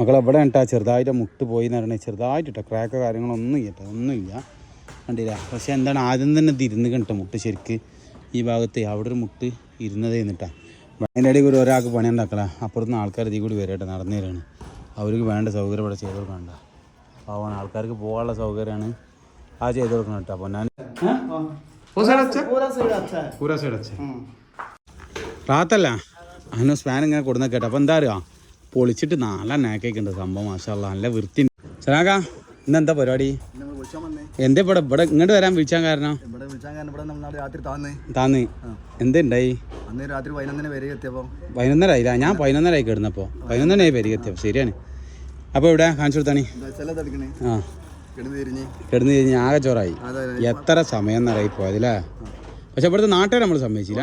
മക്കൾ എവിടെ ഇട്ടാ ചെറുതായിട്ട് മുട്ട് പോയി എന്ന് പറഞ്ഞാൽ ചെറുതായിട്ട് ക്രാക്ക് കാര്യങ്ങളൊന്നും ഇല്ല ഒന്നുമില്ല കണ്ടില്ല? പക്ഷേ എന്താണ് ആദ്യം തന്നെ തിരുന്ന് കിട്ടും മുട്ട് ശരിക്ക്? ഈ ഭാഗത്ത് അവിടെ ഒരു മുട്ട് ഇരുന്നതേ എന്നിട്ടാ അതിന്റെ ഇടയിൽ കൂടി ഒരാൾക്ക് പണി ഉണ്ടാക്കല. അപ്പുറത്തുനിന്ന് ആൾക്കാർ ഇതിൽ കൂടി വരട്ടെ നടന്നു തരാണ് അവർക്ക് വേണ്ട സൗകര്യം ഇവിടെ ചെയ്ത് കൊടുക്കണ്ട പാവാണ് ആൾക്കാർക്ക് പോകാനുള്ള സൗകര്യമാണ് ആ ചെയ്ത് കൊടുക്കണം കേട്ടോ. അപ്പോൾ ഞാൻ പൂര സൈഡ് റാത്തല്ല? അങ്ങനെ സ്പാൻ ഇങ്ങനെ കൊടുന്ന കേട്ടോ. അപ്പോൾ എന്താ അറിയാം? പൊളിച്ചിട്ട് നല്ല നാക്കൊക്കെ ഉണ്ട് സംഭവം മാഷാല്ല നല്ല വൃത്തി സനാക്ക ഇന്നെന്താ പരിപാടി? നമ്മൾ വിളിച്ചാൽ വന്നേ? എന്താ ഇവിടെ ഇവിടെ ഇങ്ങോട്ട് വരാൻ വിളിച്ചാൻ കാരണം? താന്നേ. എന്തുണ്ടായി അന്ന് രാത്രി പതിനൊന്നര വരെ എത്തിയപ്പോൾ പതിനൊന്നരായില്ല ഞാൻ പതിനൊന്നരായി കിടന്നപ്പോൾ പതിനൊന്നരായി പെരുകെത്തിയപ്പോൾ ശരിയാണ്. അപ്പൊ ഇവിടെ കാണിച്ചു കൊടുത്താണി. ആ. കിടന്നു തിരിഞ്ഞ്. കഴിഞ്ഞ് ആകെ ചോറായി. എത്ര സമയം എന്നറിയിപ്പോ പോയതില്ലേ? പക്ഷെ ഇവിടുത്തെ നാട്ടുകാർ നമ്മൾ സമ്മതിച്ചില്ല.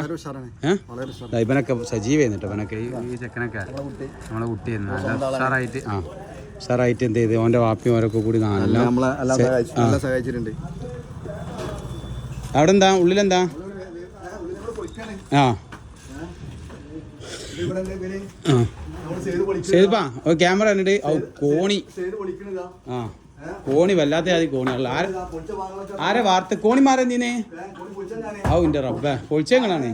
ഏഹ് ഇവനൊക്കെ സജീവായിരുന്നു കേട്ടോ. ഇവനൊക്കെ ഈ ചെക്കനൊക്കെ. നമ്മളെ കുട്ടിയായിരുന്നു നല്ല ഉഷാറായിട്ട് ആ. ഉഷാറായിട്ട് എന്ത് ചെയ്ത്. ഓന്റെ വാപ്പിയും അവരൊക്കെ കൂടി സഹായിച്ചിട്ടുണ്ട്. അവിടെ എന്താ ഉള്ളിലെന്താ? ആ. ഇവിടെ എന്താ ഇവർ? ആ. നമ്മൾ ചെയ്ത് പൊളിക്കും ശരിപ്പാ ഓ ക്യാമറ കണ്ടിട്ട്. കോണി. ആ. കോണി വല്ലാത്ത ആദ്യം കോണിയുള്ള ആരെ ആരെ വാർത്ത? കോണിമാരെ നീനെ ഔ ഇന്റെ റബ്ബേ. പൊളിച്ചെങ്ങളാണ്.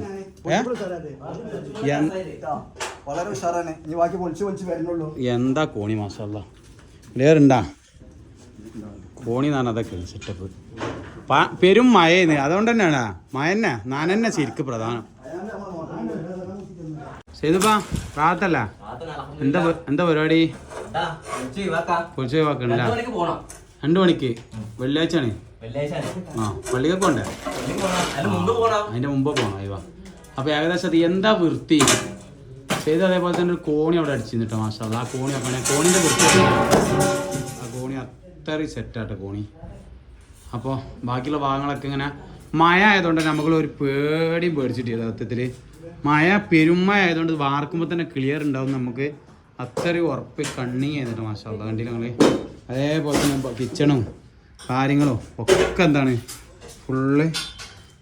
എന്താ കോണി മാഷല്ല? ക്ലിയറുണ്ടാ? കോണി എന്നാണ് അതൊക്കെ സെറ്റപ്പ് പെരും മഴയെന്ന് അതുകൊണ്ട് തന്നെയാണ്. മഴ തന്നെ. നാനെന്നെ ശരിക്ക് പ്രധാനം. ചെയ്തപ്പാ പ്രാർത്ഥല്ല എന്താ എന്താ പരിപാടി? പൊളിച്ചു വാക്കണില്ല രണ്ടു മണിക്ക് വെള്ളിയാഴ്ചയാണ്? ആ പള്ളിക്കൊക്കെ പോണ്ടേ? അതിന്റെ മുമ്പ് പോകണം അയ്യോ. അപ്പൊ ഏകദേശം അത് എന്താ വൃത്തി? ചെയ്ത് അതേപോലെ തന്നെ ഒരു കോണി അവിടെ അടിച്ചിരുന്നിട്ടോ മാഷാ ആ കോണി അപ്പൊ കോണിന്റെ വൃത്തി ആ കോണി അത്രയും സെറ്റാട്ടോ കോണി. അപ്പോൾ ബാക്കിയുള്ള ഭാഗങ്ങളൊക്കെ ഇങ്ങനെ മഴ ആയതുകൊണ്ട് നമുക്ക് ഒരു പേടിയും പേടിച്ചിട്ട് യഥാർത്ഥത്തിൽ മഴ പെരുമ ആയതുകൊണ്ട് വാർക്കുമ്പോൾ തന്നെ ക്ലിയർ ഉണ്ടാവും നമുക്ക്. അത്രയും ഉറപ്പ് കണ്ണിങ് ചെയ്തിട്ട് മാഷാ കണ്ടില്ല നിങ്ങൾ? അതേപോലെ തന്നെ കിച്ചണും കാര്യങ്ങളും ഒക്കെ എന്താണ്? ഫുള്ള്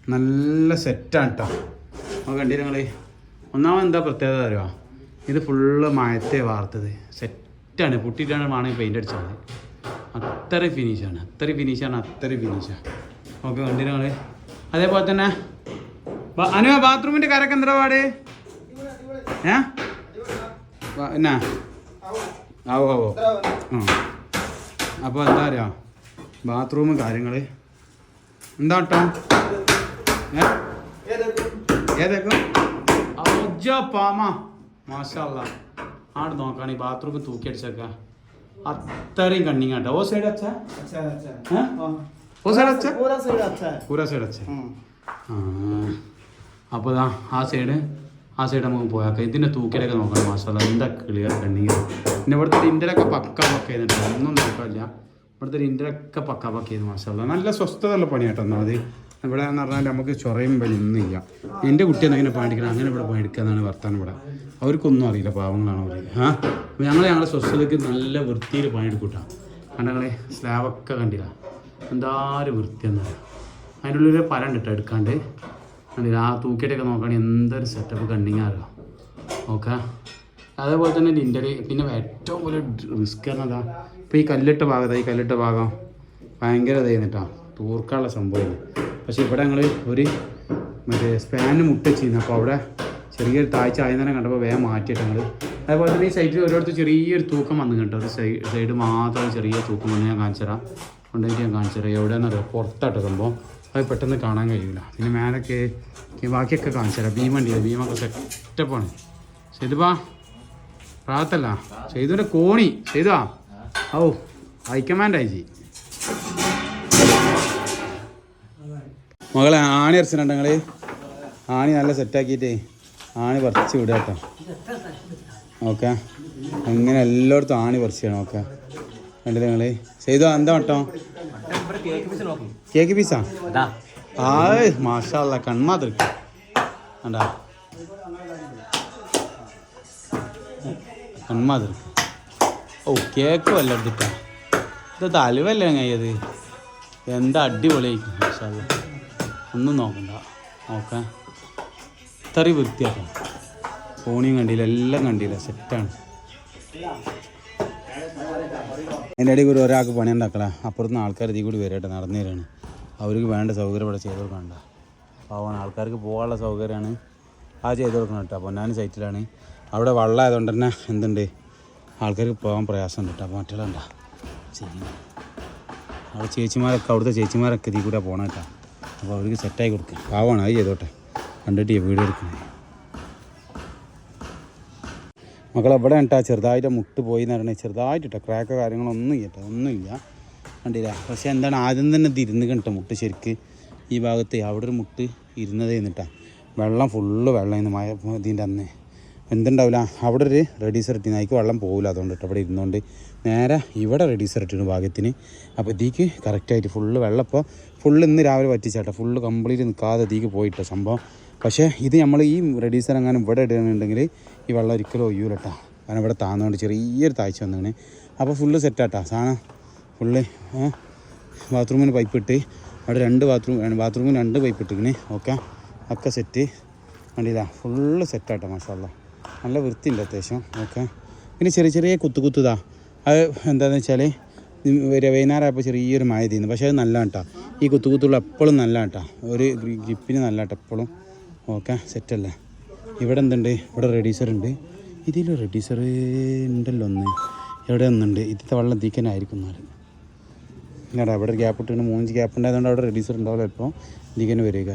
നല്ല സെറ്റാണ് കേട്ടോ അപ്പോൾ കണ്ടില്ല നിങ്ങൾ? ഒന്നാമത് എന്താ പ്രത്യേകത അറിയുക ഇത് ഫുള്ള് മഴത്തെ വാർത്തത്. സെറ്റാണ്. പൊട്ടിയിട്ടാണ് വേണമെങ്കിൽ പെയിന്റ് അടിച്ചാൽ മതി അത്ര ഫിനിഷാണ് അത്ര ഫിനിഷാണ് അത്ര ഫിനിഷാണ് ഓക്കെ കണ്ടില്ല നിങ്ങൾ? അതേപോലെ തന്നെ അനു ബാത്റൂമിന്റെ കരക്ക് എന്താ പാട്? ഏ? എന്നാ? ആവോ ആവോ. ആ. അപ്പോൾ എന്താ അറിയാം? ബാത്റൂം കാര്യങ്ങൾ എന്താ കേട്ടോ ഏതൊക്കെ? ആട് നോക്കാണ് ഈ ബാത്റൂം തൂക്കി അടിച്ചേക്ക. അത്രയും കണ്ണിങ് കേട്ടോ ഓ സൈഡ് അച്ഛ? ഓ സൈഡ് അച്ഛ? പൂര ആ സൈഡ് ആ സൈഡ് നമുക്ക് പോയാക്കാം ഇതിന്റെ തൂക്കിലൊക്കെ നോക്കണം. മാഷല്ല എന്താ ക്ലിയർ കണ്ണിങ് പിന്നെ ഇവിടുത്തെ ഇന്റലൊക്കെ പക്ക പക്ക ചെയ്തിട്ടുണ്ട്. ഒന്നും നോക്കാറില്ല. ഇവിടുത്തെ ഇന്റലൊക്കെ പക്ക പക്ക ചെയ്ത് മാഷല്ല നല്ല സ്വസ്ഥതയുള്ള പണിയാട്ടോ അത് ഇവിടെ എന്ന് പറഞ്ഞാൽ നമുക്ക് ചൊറയും വലിയൊന്നുമില്ല എന്റെ കുട്ടി അങ്ങനെ പണിയെടുക്കണം? അങ്ങനെ ഇവിടെ പണിയെടുക്കാന്നാണ് വർത്താനം ഇവിടെ. അവർക്കൊന്നും അറിയില്ല. പാവങ്ങളാണ് അവർ ആ അപ്പോൾ ഞങ്ങൾ ഞങ്ങളുടെ സ്വസ്ഥതയ്ക്ക് നല്ല വൃത്തിയിൽ പണിയെടുക്കൂട്ടാ. കണ്ടങ്ങളെ സ്ലാബൊക്കെ കണ്ടില്ല. എന്താ ഒരു വൃത്തി എന്നാണ് അതിനുള്ളിൽ പരം കിട്ടും എടുക്കാണ്ട്. കണ്ടില്ല. ആ തൂക്കിയിട്ടൊക്കെ നോക്കുകയാണെങ്കിൽ എന്തൊരു സെറ്റപ്പ് കണ്ടിങ് അറിയാം? ഓക്കെ അതേപോലെ തന്നെ ലിന്റർ പിന്നെ ഏറ്റവും വലിയ റിസ്ക് എന്നതാ ഇപ്പോൾ ഈ കല്ലിട്ട ഭാഗത്താണ് ഈ കല്ലിട്ട ഭാഗം ഭയങ്കര ഇതായിരുന്നിട്ടാ തൂർക്കാനുള്ള സംഭവമാണ് പക്ഷേ ഇവിടെ ഞങ്ങൾ ഒരു മറ്റേ സ്പാന് മുട്ടിച്ചിരുന്നു അപ്പോൾ അവിടെ ചെറിയൊരു താഴ്ച ആയി തന്നെ കണ്ടപ്പോൾ വേഗം മാറ്റിയിട്ട് ഞങ്ങൾ അതേപോലെ തന്നെ ഈ സൈഡിൽ ഒരിടത്ത് ചെറിയൊരു തൂക്കം വന്നു കേട്ടോ. ഒരു സൈഡ് സൈഡ് മാത്രം ചെറിയ തൂക്കം വന്ന് ഞാൻ കാണിച്ചു തരാം കൊണ്ടുപോയിട്ട് ഞാൻ കാണിച്ചു തരാം എവിടെയെന്നറിയാം പുറത്താട്ടോ സംഭവം. അത് പെട്ടെന്ന് കാണാൻ കഴിയില്ല പിന്നെ മേലൊക്കെ ബാക്കിയൊക്കെ കാണിച്ചു തരാം ഭീമണ്ടി ഭീമൊക്കെ സെറ്റപ്പാണ് ചെയ്തുപാ. പ്രാത്തല്ല ചെയ്തുവിന്റെ കോണി. ചെയ്തുവാ. ഓ ഹൈക്കമാൻഡ് ചെയ് മകളെ ആണി അരച്ചിട്ടുണ്ട് ഞങ്ങൾ ആണി നല്ല സെറ്റാക്കിയിട്ടേ ആണി പറിച്ച് വിടുക കേട്ടോ. ഓക്കെ. അങ്ങനെ എല്ലായിടത്തും ആണി പറിച്ച് ചെയ്യണം ഓക്കെ. കണ്ടില്ല നിങ്ങൾ. ചെയ്തോ എന്താ കേട്ടോ കേക്ക് പീസാ? ആ മാഷാല്ല കൺമാതിരിക്ക കണ്ടാ? കൺമാതിരി. ഓ കേക്ക് വല്ല എടുത്തിട്ടാ? ഇത് തലുവല്ലേ കയ്യത് എന്താ അടിപൊളിയായിരിക്കും മാഷാല്ല ഒന്നും നോക്കണ്ട. നോക്കാം. ഇത്രയും വൃത്തിയാക്കാം ഫോണിയും കണ്ടില്ല എല്ലാം കണ്ടില്ല. സെറ്റാണ്. അതിന്റെ ഇടയിൽ കൂടി ഒരാൾക്ക് പണി ഉണ്ടാക്കല അപ്പുറത്തുനിന്ന് ആൾക്കാർ ഇതിൽ കൂടി വരട്ടെ നടന്നു തരാണ് അവർക്ക് വേണ്ട സൗകര്യം ഇവിടെ ചെയ്ത് കൊടുക്കണ്ട പാവമാണ് ആൾക്കാർക്ക് പോകാനുള്ള സൗകര്യമാണ് ആ ചെയ്ത് കൊടുക്കണം കേട്ടോ. പൊന്നാനി സൈറ്റിലാണ്. അവിടെ വെള്ളമായതുകൊണ്ട് തന്നെ എന്തുണ്ട്? ആൾക്കാർക്ക് പോകാൻ പ്രയാസമുണ്ട് കേട്ടോ. അപ്പോൾ മറ്റുള്ള അവിടെ ചേച്ചിമാരൊക്കെ അവിടുത്തെ ചേച്ചിമാരൊക്കെ ഇതിൽ കൂടെ പോകണം കേട്ടോ. അപ്പോൾ അവർക്ക് സെറ്റായി കൊടുക്കുക പാവമാണ് അത് ചെയ്തോട്ടെ. കണ്ടിട്ട് വീഡിയോ എടുക്കുന്നത് മക്കളെ ഇവിടെ ചെറുതായിട്ട് മുട്ട് പോയി എന്ന് പറഞ്ഞാൽ ചെറുതായിട്ട് ക്രാക്ക് കാര്യങ്ങളൊന്നും കേട്ടോ ഒന്നുമില്ല. കണ്ടില്ല? പക്ഷേ എന്താണ് ആദ്യം തന്നെ ഇത് ഇരുന്ന് മുട്ട് ശരിക്ക്? ഈ ഭാഗത്ത് അവിടെ ഒരു മുട്ട് ഇരുന്നതേ നിന്നിട്ടാ വെള്ളം ഫുള്ള് വെള്ളം ഇന്ന് മഴ ഇതിന്റെ അന്ന്. എന്തുണ്ടാവില്ല അവിടെ ഒരു റെഡീസർ ഇട്ടിന് അതിക്ക് വെള്ളം പോകില്ല അതുകൊണ്ട് കേട്ടോ അവിടെ ഇരുന്നുകൊണ്ട് നേരെ ഇവിടെ റെഡീസർ ഇട്ടിരുന്നു ഭാഗ്യത്തിന്. അപ്പോൾ ഇതിക്ക് കറക്റ്റായിട്ട് ഫുള്ള് വെള്ളം. ഇപ്പോൾ ഫുള്ള് ഇന്ന് രാവിലെ പറ്റിച്ചാട്ടോ ഫുള്ള് കംപ്ലീറ്റ് നിൽക്കാതെ ഇതിക്ക് പോയിട്ടോ സംഭവം. പക്ഷേ ഇത് നമ്മൾ ഈ റെഡീസർ അങ്ങനെ ഇവിടെ ഇടുകയാണെന്നുണ്ടെങ്കിൽ ഈ വെള്ളം ഒരിക്കലും ഒയ്യൂല കേട്ടോ കാരണം ഇവിടെ താന്നുകൊണ്ട് ചെറിയൊരു താഴ്ച വന്നതാണ് അപ്പോൾ ഫുള്ള് സെറ്റാട്ടാ സാധനം ഫുള്ള് ബാത്റൂമിന് പൈപ്പ് ഇട്ട് അവിടെ രണ്ട് ബാത്റൂം ബാത്റൂമിന് രണ്ട് പൈപ്പ് ഇട്ടിങ്ങനെ ഓക്കെ? ഒക്കെ സെറ്റ് കണ്ടില്ല ഫുള്ള് സെറ്റാട്ടോ മാഷാല്ല നല്ല വൃത്തിയുണ്ട് അത്യാവശ്യം. ഓക്കെ? പിന്നെ ചെറിയ ചെറിയ കുത്തു കുത്തുതാ അത് എന്താണെന്ന് വെച്ചാൽ വൈകുന്നേരമായപ്പോൾ ചെറിയൊരു മഴ തീരുന്നു പക്ഷേ അത് നല്ല കേട്ടോ ഈ കുത്തു കുത്തുള്ള എപ്പോഴും നല്ല കേട്ടോ ഒരു ഗ്രിപ്പിന് നല്ല എപ്പോഴും ഓക്കെ സെറ്റല്ല. ഇവിടെ എന്തുണ്ട്? ഇവിടെ റെഡീസർ ഉണ്ട്. ഇതിൽ റെഡീസർ ഉണ്ടല്ലോ ഒന്ന്. എവിടെ ഒന്നുണ്ട്. ഇതിത്തെ വെള്ളം തീക്കനായിരിക്കും എന്നാലും. എന്നാടാ ഇവിടെ ഒരു ഗ്യാപ്പ് ഇട്ടുണ്ട് മൂഞ്ച് ഗ്യാപ്പ് ഉണ്ടായതുകൊണ്ട് അവിടെ റെഡീസർ ഉണ്ടാവില്ല ഇപ്പോൾ ഇതിക്കന്നെ വരിക